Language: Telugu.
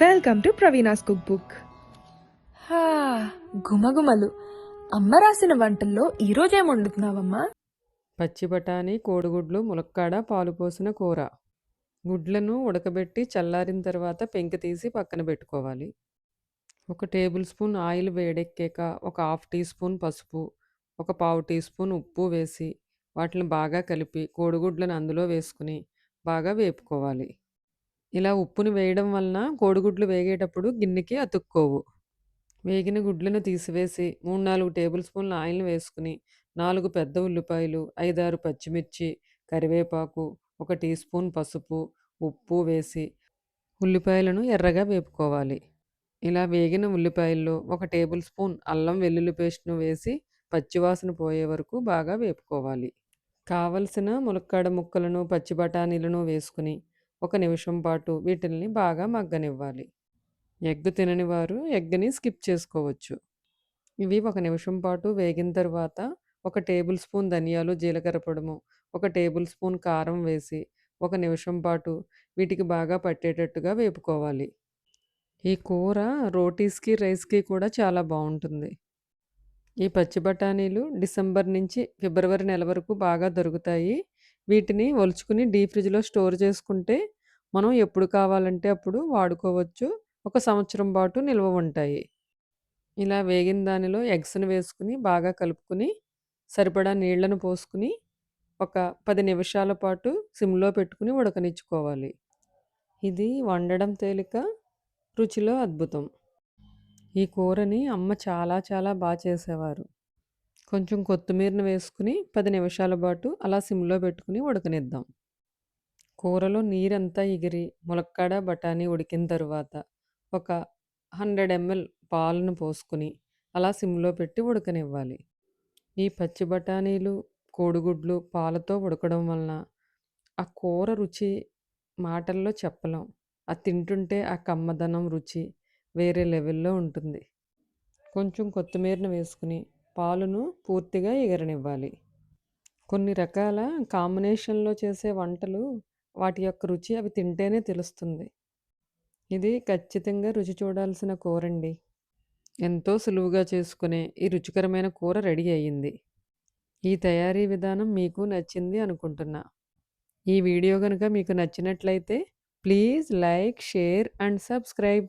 Welcome to Praveena's cook book హా, గుమగుమలు అమ్మ రాసిన వంటల్లో ఈరోజు ఏం వండుతున్నావమ్మా? పచ్చి బఠానీ కోడిగుడ్లు ములక్కాడ పాలు పోసిన కూర. గుడ్లను ఉడకబెట్టి చల్లారిన తర్వాత పెంక తీసి పక్కన పెట్టుకోవాలి. ఒక టేబుల్ స్పూన్ ఆయిల్ వేడెక్కాక ఒక హాఫ్ టీ స్పూన్ పసుపు ఒక పావు టీ స్పూన్ ఉప్పు వేసి వాటిని బాగా కలిపి కోడిగుడ్లను అందులో వేసుకుని బాగా వేపుకోవాలి. ఇలా ఉప్పుని వేయడం వలన కోడిగుడ్లు వేగేటప్పుడు గిన్నెకి అతుక్కోవు. వేగిన గుడ్లను తీసివేసి మూడు నాలుగు టేబుల్ స్పూన్ల ఆయిల్ వేసుకుని నాలుగు పెద్ద ఉల్లిపాయలు ఐదారు పచ్చిమిర్చి కరివేపాకు ఒక టీ స్పూన్ పసుపు ఉప్పు వేసి ఉల్లిపాయలను ఎర్రగా వేపుకోవాలి. ఇలా వేగిన ఉల్లిపాయల్లో ఒక టేబుల్ స్పూన్ అల్లం వెల్లుల్లి పేస్ట్ను వేసి పచ్చివాసన పోయే వరకు బాగా వేపుకోవాలి. కావలసిన ములక్కాడ ముక్కలను పచ్చి బఠానీలను వేసుకుని ఒక నిమిషం పాటు వీటిల్ని బాగా మగ్గనివ్వాలి. ఎగ్ తినని వారు ఎగ్ని స్కిప్ చేసుకోవచ్చు. ఇవి ఒక నిమిషం పాటు వేగిన తర్వాత ఒక టేబుల్ స్పూన్ ధనియాలు జీలకర్ర పొడము ఒక టేబుల్ స్పూన్ కారం వేసి ఒక నిమిషం పాటు వీటికి బాగా పట్టేటట్టుగా వేపుకోవాలి. ఈ కూర రోటీస్కి రైస్కి కూడా చాలా బాగుంటుంది. ఈ పచ్చి బఠానీలు డిసెంబర్ నుంచి ఫిబ్రవరి నెల వరకు బాగా దొరుకుతాయి. వీటిని ఒలుచుకుని డీ ఫ్రిడ్జ్లో స్టోర్ చేసుకుంటే మనం ఎప్పుడు కావాలంటే అప్పుడు వాడుకోవచ్చు ఒక సంవత్సరం పాటు నిల్వ ఉంటాయి ఇలా వేగిన దానిలో ఎగ్స్‌ని వేసుకుని బాగా కలుపుకొని, సరిపడా నీళ్ళను పోసుకుని ఒక పది నిమిషాల పాటు సిమ్‌లో పెట్టుకుని ఉడకనిచ్చుకోవాలి. ఇది వండడం తేలిక, రుచిలో అద్భుతం. ఈ కూరని అమ్మ చాలా చాలా బాగా చేసేవారు. కొంచెం కొత్తిమీరను వేసుకుని పది నిమిషాల పాటు అలా సిమ్‌లో పెట్టుకుని ఉడకనిద్దాం. కూరలో నీరంతా ఎగిరి, ములక్కాడ, బఠానీ ఉడికిన తరువాత ఒక 100 ఎంఎల్ పాలను పోసుకొని, అలా సిమ్‌లో పెట్టి ఉడకనివ్వాలి. ఈ పచ్చి బఠానీలు, కోడిగుడ్లు పాలతో ఉడకడం వలన ఆ కూర రుచి మాటల్లో చెప్పలేం. అది తింటుంటే ఆ కమ్మదనం, రుచి వేరే లెవెల్‌లో ఉంటుంది. కొంచెం కొత్తిమీరను వేసుకుని పాలును పూర్తిగా ఎగరనివ్వాలి. కొన్ని రకాల కాంబినేషన్‌లో చేసే వంటలు వాటి యొక్క రుచి అవి తింటేనే తెలుస్తుంది. ఇది ఖచ్చితంగా రుచి చూడాల్సిన కూరండి. ఎంతో సులువుగా చేసుకునే ఈ రుచికరమైన కూర రెడీ అయ్యింది. ఈ తయారీ విధానం మీకు నచ్చింది అనుకుంటున్నా. ఈ వీడియో గనుక మీకు నచ్చినట్లయితే please like, share and subscribe.